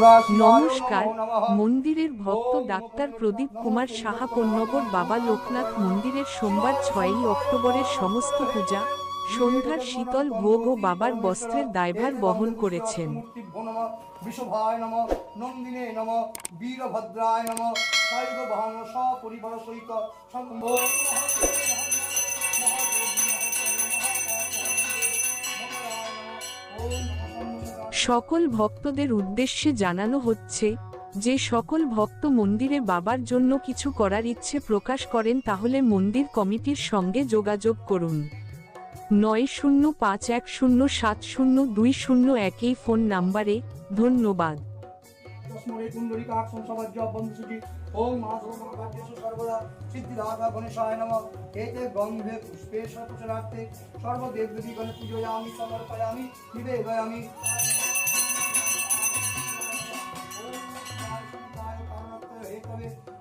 নমস্কার। মন্দিরের ভক্ত ডাক্তার প্রদীপ কুমার সাহা কন্যগর বাবা লোকনাথ মন্দিরের সোমবার ছয়ই অক্টোবরের সমস্ত পূজা, সন্ধ্যার শীতল ভোগ ও বাবার বস্ত্রের দায়ভার বহন করেছেন। নম, নন্দিনে নম, বীরভদ্রায় নম সহিত সকল ভক্তদের উদ্দেশ্যে জানানো হচ্ছে, যে সকল ভক্ত মন্দিরে বাবার জন্য কিছু করার ইচ্ছে প্রকাশ করেন তাহলে মন্দির কমিটির সঙ্গে যোগাযোগ করুন। নয় শূন্য পাঁচ এক শূন্য সাত শূন্য দুই শূন্য এক এই ফোন নাম্বারে, ধন্যবাদ। তস্মরে কুণ্ডলিকাক সংসবাজ্য বন্ধুসুচি ওম মাধব মহাকার্যেষু সর্বদা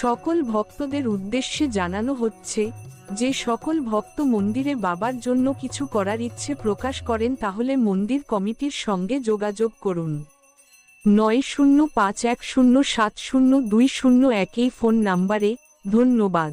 সকল ভক্তদের উদ্দেশ্যে জানানো হচ্ছে, যে সকল ভক্ত মন্দিরে বাবার জন্য কিছু করার ইচ্ছে প্রকাশ করেন তাহলে মন্দির কমিটির সঙ্গে যোগাযোগ করুন। নয় শূন্য পাঁচ এক শূন্য সাত শূন্য দুই শূন্য এক এই ফোন নাম্বারে, ধন্যবাদ।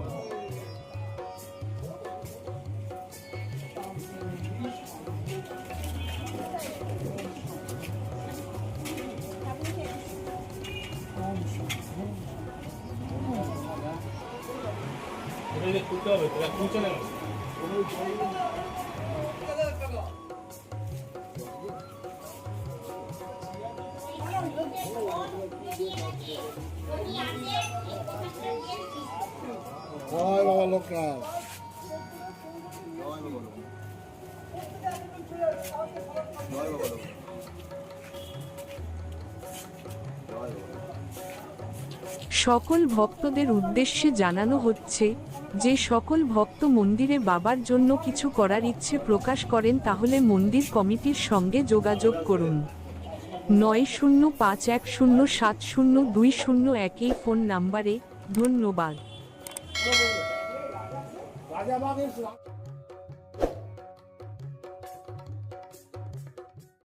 বাবা লোকনাথ সকল ভক্তদের উদ্দেশ্যে জানানো হচ্ছে, যে সকল ভক্ত মন্দিরে বাবার জন্য কিছু করার ইচ্ছে প্রকাশ করেন তাহলে মন্দির কমিটির সঙ্গে যোগাযোগ করুন। নয় শূন্য পাঁচ এক শূন্য সাত শূন্য দুই শূন্য এক এই ফোন নাম্বারে ধন্যবাদ।